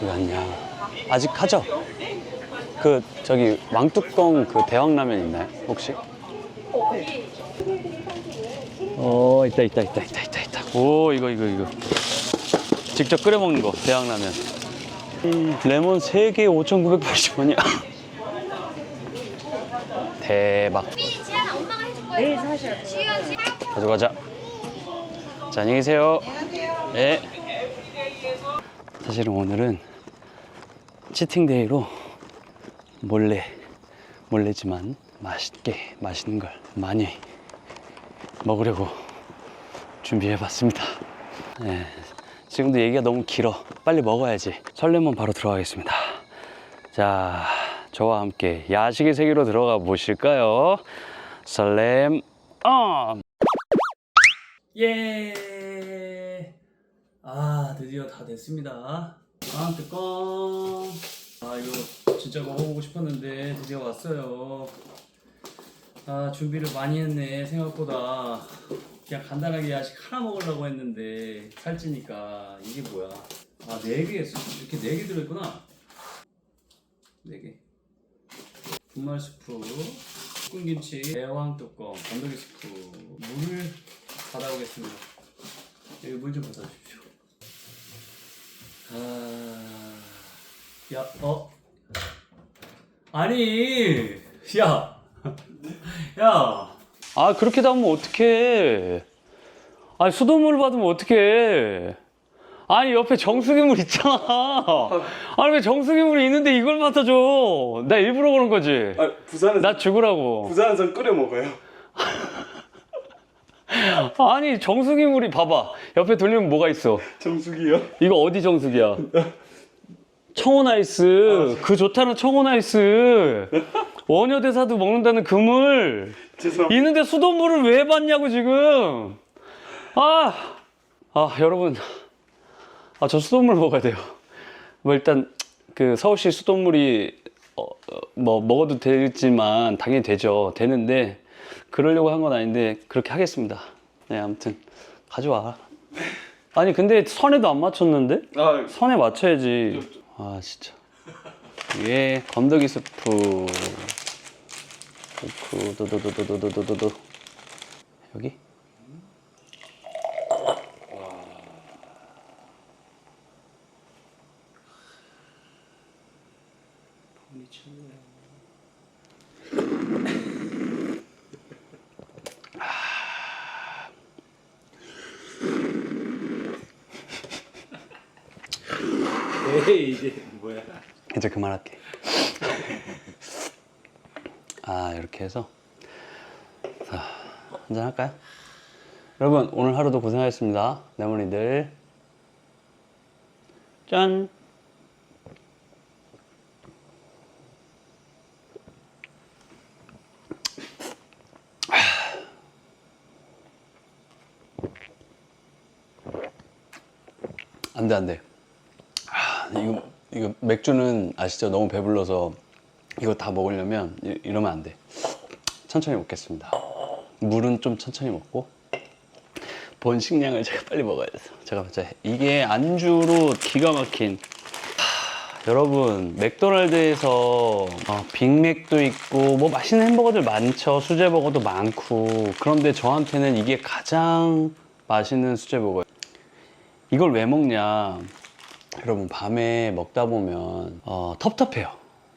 왜 왔냐? 아직 하죠? 그 저기 왕뚜껑 그 대왕라면 있나요? 혹시? 어 있다 있다 있다 있다 있다 있다. 오 이거 이거 이거. 직접 끓여 먹는 거 대왕라면. 음, 레몬 3개 5,980원이야. 대박. 내일 사셔. 가져가자. 자, 안녕히 계세요. 네. 사실은 오늘은 치팅데이로 몰래, 몰래지만 맛있게, 맛있는 걸 많이 먹으려고 준비해 봤습니다. 네. 지금도 얘기가 너무 길어. 빨리 먹어야지. 설레면 바로 들어가겠습니다. 자, 저와 함께 야식의 세계로 들어가 보실까요? 설렘, 어! 예. 아 드디어 다 됐습니다. 아 뜨꺼. 아 이거 진짜 먹어보고 싶었는데 드디어 왔어요. 아 준비를 많이 했네 생각보다. 그냥 간단하게 야식 하나 먹으려고 했는데 살찌니까 이게 뭐야? 아 네 개, 이렇게 네 개 들어있구나. 네 개. 분말 스프, 볶음김치, 대왕 뚜껑, 건더기 스프, 물을 받아오겠습니다. 여기 물 좀 받아 주십시오. 아, 야, 어, 아니, 야, 야, 아 그렇게 담으면 어떡해? 아니 수돗물 받으면 어떡해? 아니 옆에 정수기물 있잖아. 아니 왜 정수기물이 있는데 이걸 맡아줘? 나 일부러 그런 거지. 아, 부산에서 나 죽으라고. 부산에서 끓여 먹어요. 아니 정수기 물이 봐봐. 옆에 돌리면 뭐가 있어? 정수기요? 이거 어디 정수기야? 청혼 아이스. 그 좋다는 청혼 아이스. 원효대사도 먹는다는 그물. 죄송합니다. 있는데 수돗물을 왜 받냐고 지금. 아, 아 여러분, 아 저 수돗물 먹어야 돼요. 뭐 일단 그 서울시 수돗물이 어, 어, 뭐 먹어도 되지만 당연히 되죠. 되는데 그러려고 한 건 아닌데 그렇게 하겠습니다. 네, 아무튼 가져와. 아니 근데 선에도 안 맞췄는데? 아, 선에 맞춰야지. 아 진짜. 위에 건더기 스프. 그 도도도도도도도도 여기. 에이 이게 뭐야? 이제 그만할게. 아 이렇게 해서 자 한잔 할까요? 여러분 오늘 하루도 고생하셨습니다. 레몬이들 짠. 안돼 안돼. 아, 이거 이거 맥주는 아시죠? 너무 배불러서 이거 다 먹으려면 이, 이러면 안 돼. 천천히 먹겠습니다. 물은 좀 천천히 먹고 본 식량을 제가 빨리 먹어야 돼서 제가 진짜 이게 안주로 기가 막힌 하, 여러분 맥도날드에서 어, 빅맥도 있고 뭐 맛있는 햄버거들 많죠 수제버거도 많고 그런데 저한테는 이게 가장 맛있는 수제버거예요 이걸 왜 먹냐 여러분 밤에 먹다 보면 어, 텁텁해요.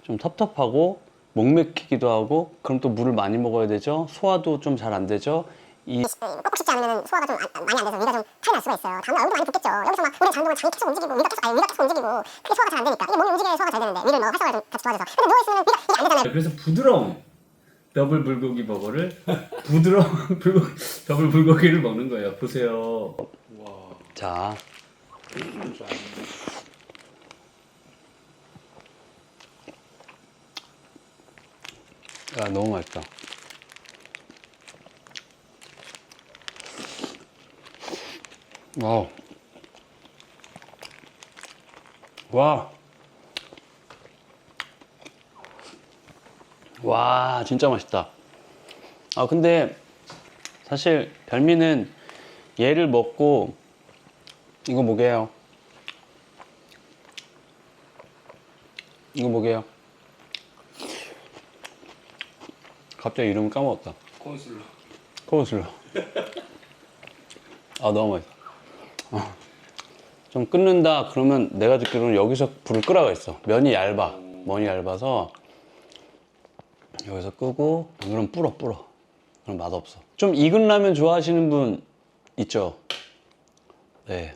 좀 텁텁하고 목 맥히기도 하고 그럼 또 물을 많이 먹어야 되죠. 소화도 좀 잘 안 되죠. 이 꺾고 씹지 않으면 소화가 좀 안- 많이 안 돼서 위가 좀 탈이 날 수가 있어요. 다음날 얼굴 많이 붓겠죠. 여기서 막 우리 장동안 장이 계속 움직이고 위가 계속 아니 위가 계속 움직이고 그게 소화가 잘 안 되니까 이게 몸이 움직여야 소화가 잘 되는데 위를 뭐 활성화를 좀 같이 도와줘서 근데 누워 있으면 위가 이게 안 되잖아요. 그래서 부드러운 더블 불고기 버거를 부드러운 불고기 더블 불고기를 먹는 거예요. 보세요. 자. 야 너무 맛있다. 와우. 와. 와, 진짜 맛있다. 아, 근데 사실 별미는 얘를 먹고 이거 뭐게요? 이거 뭐게요? 갑자기 이름 까먹었다. 콘슬러. 코슬러. 아 너무 맛있어. 아, 좀 끓는다 그러면 내가 듣기로는 여기서 불을 끄라고 했어. 면이 얇아. 면이 얇아서 여기서 끄고 그럼 불어 불어. 그럼 맛 없어. 좀 익은 라면 좋아하시는 분 있죠? 네.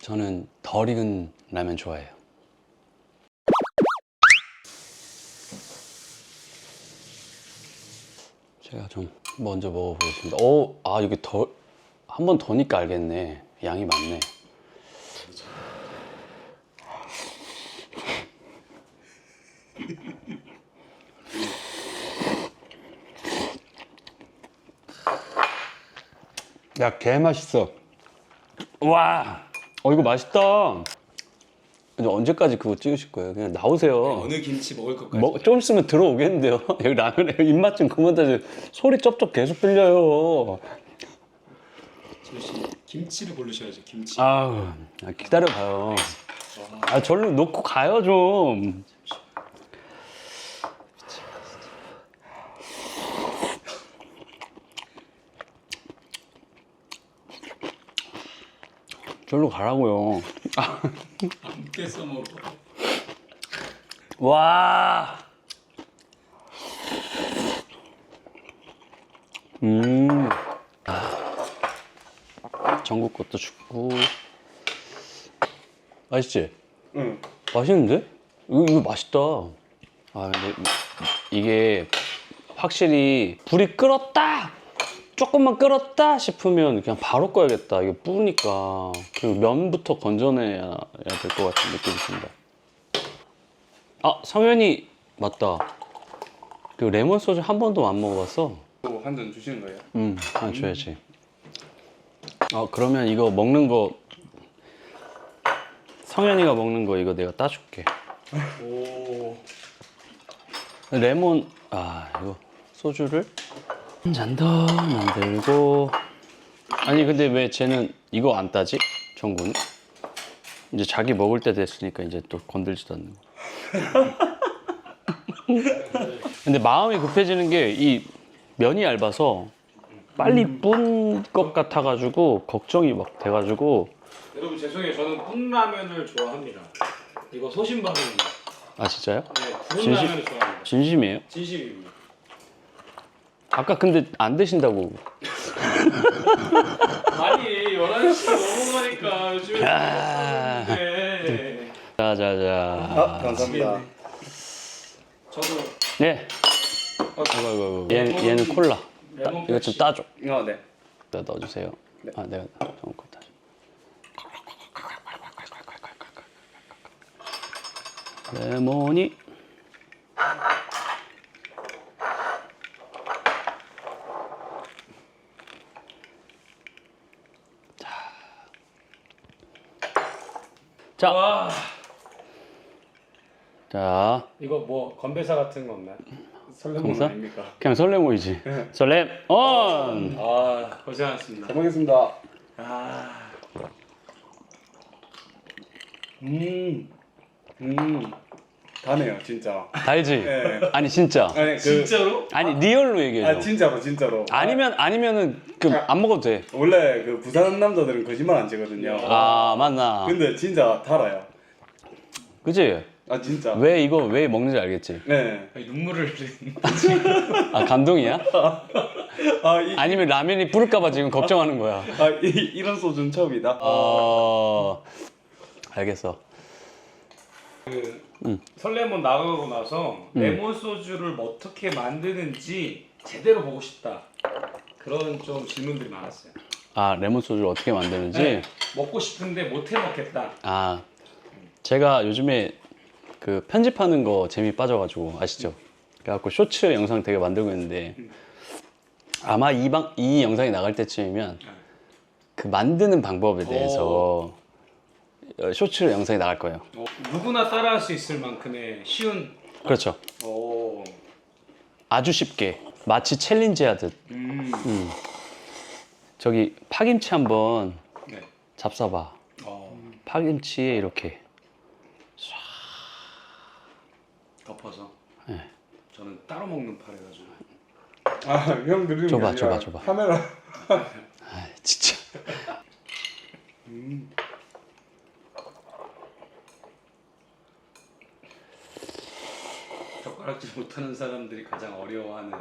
저는 덜 익은 라면 좋아해요. 제가 좀 먼저 먹어보겠습니다. 오, 아 이게 더한번 더니까 알겠네. 양이 많네. 야, 개 맛있어. 와, 어 이거 맛있다. 근데 언제까지 그거 찍으실 거예요? 그냥 나오세요. 어느 김치 먹을 것까지. 뭐, 좀 있으면 들어오겠는데요. 여기 라면에 입맛 좀 그만 다시 소리 쩝쩝 계속 들려요. 잠시 김치를 고르셔야죠. 김치. 아, 기다려봐요. 아, 절로 놓고 가요, 좀. 절로 가라고요. 함께 써먹어. 와. 음. 아. 전국 것도 춥고. 맛있지? 응. 맛있는데? 이거, 이거 맛있다. 아, 근데 이게 확실히 불이 끓었다! 조금만 끓었다 싶으면 그냥 바로 꺼야겠다. 이게 뿌니까. 그리고 면부터 건져내야 될 것 같은 느낌이 듭니다. 아, 성현이 맞다. 그 레몬 소주 한 번도 안 먹어봤어. 한잔 주시는 거예요? 음, 하나 줘야지. 어, 그러면 이거 먹는 거 성현이가 먹는 거 이거 내가 따줄게. 오. 레몬 아 이거 소주를 한 잔더 만들고 아니 근데 왜 쟤는 이거 안 따지? 정군 이제 자기 먹을 때 됐으니까 이제 또 건들지도 않는 거. 근데 마음이 급해지는 게 이 면이 얇아서 빨리 뿐 것 같아가지고 걱정이 막 돼가지고 여러분 죄송해요. 저는 뿐라면을 좋아합니다. 이거 소신발언입니다. 아 진짜요? 네, 진심? 푸른 라면을 좋아합니다. 진심이에요? 진심입니다. 아까 근데 안 드신다고 아니 11시 넘어가니까 요즘에 아. 네. 자자자 감사합니다. 저도 네. 아이고, 아이고, 아이고. 얘는, 얘는 콜라. 따, 이거 좀 따줘. 어, 네. 내가 넣어주세요. 아, 내가 좀거 따줘. 레몬이. 자. 와. 자, 이거 뭐 건배사 같은 거 없나요? 건배사? 아닙니까? 그냥 설레모이지. 설렘 온. 아 고생하셨습니다. 잘 먹겠습니다. 아. 음, 음, 다네요, 진짜. 달지. 네. 아니 진짜. 아니 그, 진짜로? 아니 리얼로 얘기해 아 줘. 진짜로 진짜로. 아니면 아니면은 그 안 먹어도 돼. 아, 원래 그 부산 남자들은 거짓말 안 치거든요. 아 맞나. 근데 진짜 달아요. 그지? 아 진짜. 왜 이거 왜 먹는지 알겠지? 네. 아니, 눈물을 흘린. 아 감동이야? 아, 이, 아니면 라면이 부를까봐 지금 걱정하는 거야. 아 이, 이런 소주는 처음이다. 어 알겠어. 설레몬 나가고 나서 레몬 소주를 어떻게 만드는지 제대로 보고 싶다. 그런 좀 질문들이 많았어요. 아 레몬 소주를 어떻게 만드는지. 네. 먹고 싶은데 못 해 먹겠다. 아 제가 요즘에 그 편집하는 거 재미 빠져가지고 아시죠? 그래갖고 쇼츠 영상 되게 만들고 있는데 아마 이, 방, 이 영상이 나갈 때쯤이면 그 만드는 방법에 대해서 어, 쇼츠 영상이 나갈 거예요. 어, 누구나 따라할 수 있을 만큼의 쉬운. 그렇죠. 오. 아주 쉽게 마치 챌린지 하듯 음. 저기 파김치 한번 네. 잡숴봐. 어. 파김치에 이렇게 덮어서. 네. 저는 따로 먹는 파래가지고. 아형 그리는 줘봐, 게 아니라 줘봐, 줘봐. 카메라. 아 진짜. 젓가락질 못하는 사람들이 가장 어려워하는.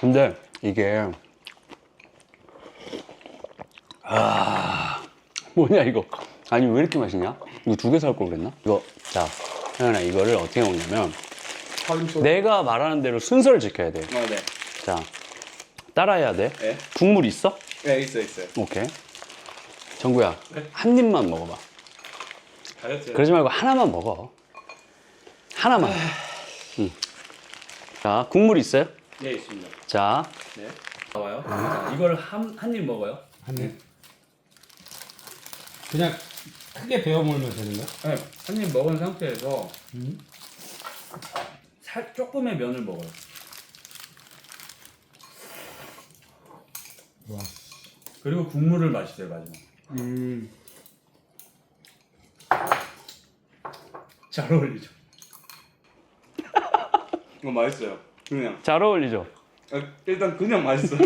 근데 이게 아 뭐냐 이거 아니 왜 이렇게 맛있냐? 이거 두 개 살 걸 그랬나? 이거 자 현아 이거를 어떻게 먹냐면 살림소. 내가 말하는 대로 순서를 지켜야 돼. 아 네. 자 따라해야 돼. 네. 국물 있어? 네 있어 있어요. 오케이. 정구야 네. 한 입만 먹어봐. 다이어트. 그러지 말고 하나만 먹어. 하나만. 응. 자 국물 있어요? 네 있습니다. 자 네. 나와요. 자, 이걸 한 한 입 먹어요. 한 입. 그냥 크게 베어 물면 되는 거야? 네. 한 입 먹은 상태에서 살 조금의 면을 먹어요. 와. 그리고 국물을 마시세요 마지막. 음. 잘 어울리죠. 이거 맛있어요. 그냥 잘 어울리죠. 아, 일단 그냥 맛있어요.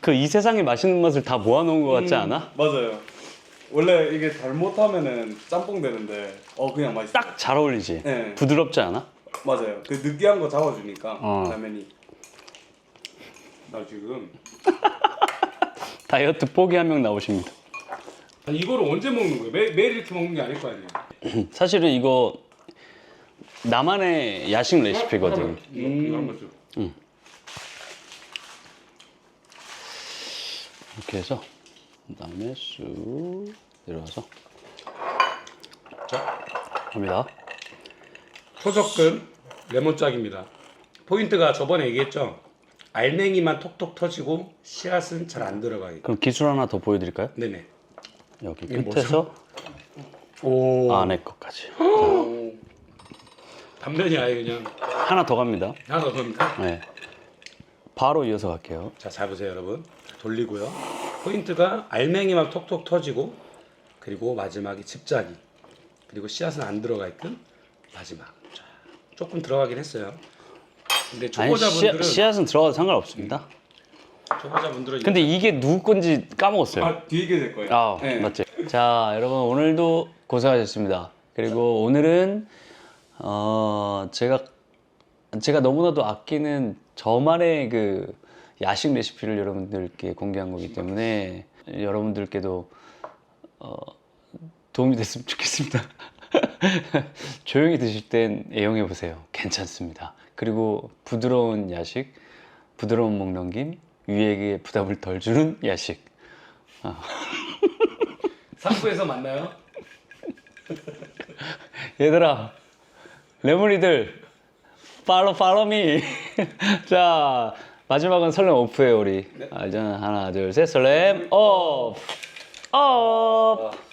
그 이 세상에 맛있는 맛을 다 모아놓은 것 같지 않아? 맞아요. 원래 이게 잘못하면은 짬뽕 되는데 어 그냥 맛있어. 딱잘 어울리지. 네. 부드럽지 않아? 맞아요. 그 느끼한 거 잡아주니까 어. 라면이. 나 지금 다이어트 포기 한 명 나오십니다. 아니, 이거를 언제 먹는 거예요? 매, 매일 이렇게 먹는 게 아닐 거 아니에요? 사실은 이거 나만의 야식 레시피거든. 이거, 이거 한번 줘. 이렇게 해서 그다음에 쑥 내려와서 자 갑니다. 초석근 레몬짝입니다. 포인트가 저번에 얘기했죠. 알맹이만 톡톡 터지고 씨앗은 잘 안 들어가요. 그럼 기술 하나 더 보여드릴까요? 네네. 여기 이게 끝에서 오. 안에 것까지. 단면이 아예 그냥 하나 더 갑니다. 하나 더 겁니다. 네. 바로 이어서 갈게요. 자, 잘 보세요, 여러분. 돌리고요. 포인트가 알맹이만 톡톡 터지고 그리고 마지막에 집자기 그리고 씨앗은 안 들어가 있든 마지막. 자, 조금 들어가긴 했어요. 근데 아니 초보자분들은 씨, 씨앗 은 들어가도 상관없습니다. 초보자분들은 근데 이게 누구 건지 까먹었어요. 아 뒤에 될 거예요. 아, 네. 맞지. 자, 여러분 오늘도 고생하셨습니다. 그리고 오늘은 어 제가 제가 너무나도 아끼는 저만의 그 야식 레시피를 여러분들께 공개한 거기 때문에 여러분들께도 어 도움이 됐으면 좋겠습니다. 조용히 드실 땐 애용해 보세요. 괜찮습니다. 그리고 부드러운 야식, 부드러운 먹넘김, 위에게 부담을 덜 주는 야식. 상부에서 만나요. 얘들아 레몬이들 팔로 팔로 미. 자 마지막은 설렘 오프예요 우리. 알잖아 하나 둘 셋 설렘 업 업.